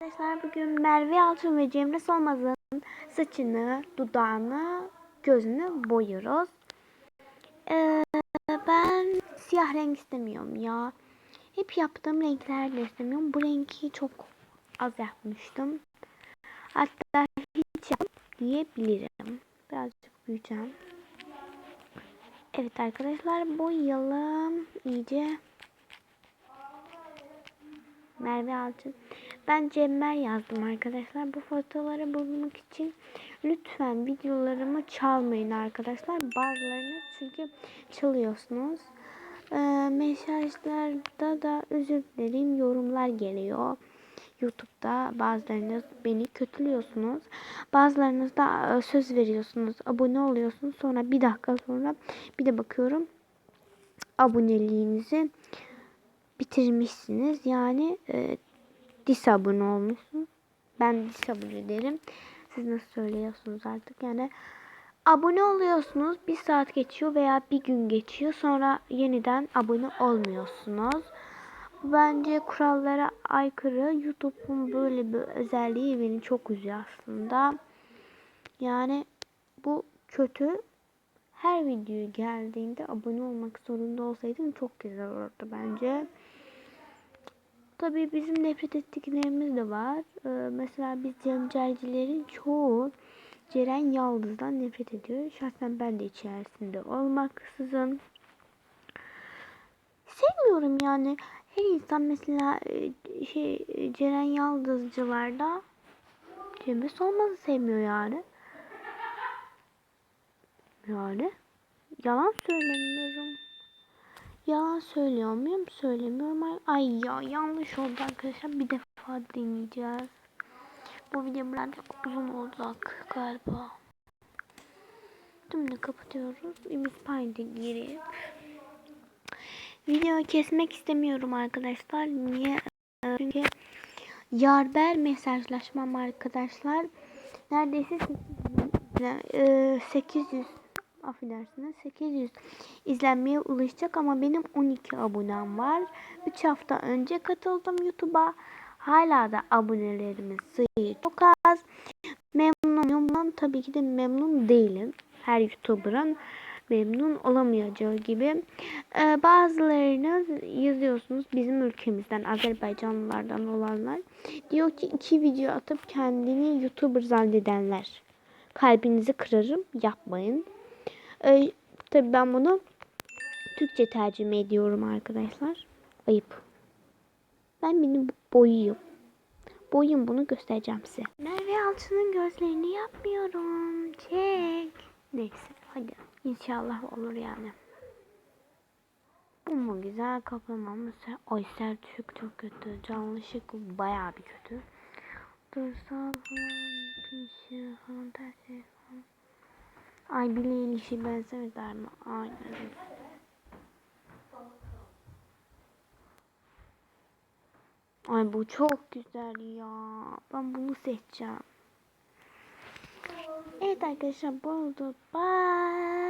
Arkadaşlar bugün Merve Altun ve Cemre Solmaz'ın saçını, dudağını, gözünü boyuyoruz. Ee, ben siyah renk istemiyorum ya. Hep yaptığım renklerle istemiyorum. Bu rengi çok az yapmıştım. Hatta hiç yap diyebilirim. Birazcık büyüyeceğim. Evet arkadaşlar boyayalım iyice. Merve Alçın. Ben Cemmer yazdım arkadaşlar. Bu fotoğrafları bulmak için lütfen videolarımı çalmayın arkadaşlar. Bazılarını çünkü çalıyorsunuz. Ee, mesajlarda da özür dilerim yorumlar geliyor. YouTube'da bazılarınız beni kötülüyorsunuz. Bazılarınız da e, söz veriyorsunuz. Abone oluyorsunuz. Sonra bir dakika sonra bir de bakıyorum aboneliğinizi bitirmişsiniz. Yani e, disabone olmuşsunuz. Ben disabone derim. Siz nasıl söylüyorsunuz artık? Yani abone oluyorsunuz. Bir saat geçiyor veya bir gün geçiyor. Sonra yeniden abone olmuyorsunuz. Bence kurallara aykırı. YouTube'un böyle bir özelliği beni çok üzüyor aslında. Yani bu kötü. Her video geldiğinde abone olmak zorunda olsaydım çok güzel olurdu bence. Tabii bizim nefret ettiklerimiz de var. Ee, mesela biz cencercilerin çoğu Ceren Yaldız'dan nefret ediyor. Şahsen ben de içerisinde olmaksızın. Sevmiyorum yani. Her insan mesela e, şey Ceren Yaldızcılarda Cemre Solmaz'ı sevmiyor yani. Yani yalan söylemiyorum. Yalan söylüyor muyum? Söylemiyorum. Ay, ay ya yanlış oldu arkadaşlar. Bir defa deneyeceğiz. Bu video birazcık uzun olacak galiba. Şimdi kapatıyoruz. Ümit Payda girip. Videoyu kesmek istemiyorum arkadaşlar. Niye? Çünkü yarber mesajlaşmam arkadaşlar. Neredeyse 800, 800 affedersiniz 800 izlenmeye ulaşacak ama benim 12 abonem var. 3 hafta önce katıldım YouTube'a. Hala da abonelerimin sayı çok az. Memnunum. Ben tabii ki de memnun değilim. Her YouTuber'ın memnun olamayacağı gibi. Ee, bazılarınız yazıyorsunuz bizim ülkemizden Azerbaycanlılardan olanlar. Diyor ki iki video atıp kendini YouTuber zannedenler. Kalbinizi kırarım yapmayın. Ee, tabii ben bunu Türkçe tercüme ediyorum arkadaşlar. Ayıp. Ben benim boyuyum. Boyum bunu göstereceğim size. Merve Alçı'nın gözlerini yapmıyorum. Çek. Neyse hadi. İnşallah olur yani. Mu güzel kaplamamız? Ay sert çok çok kötü. Canlı şık bayağı bir kötü. Dursal Ay bileğin işi benzemezler mi? Aynen. Ay bu çok güzel ya. Ben bunu seçeceğim. Evet arkadaşlar bu oldu. Bye.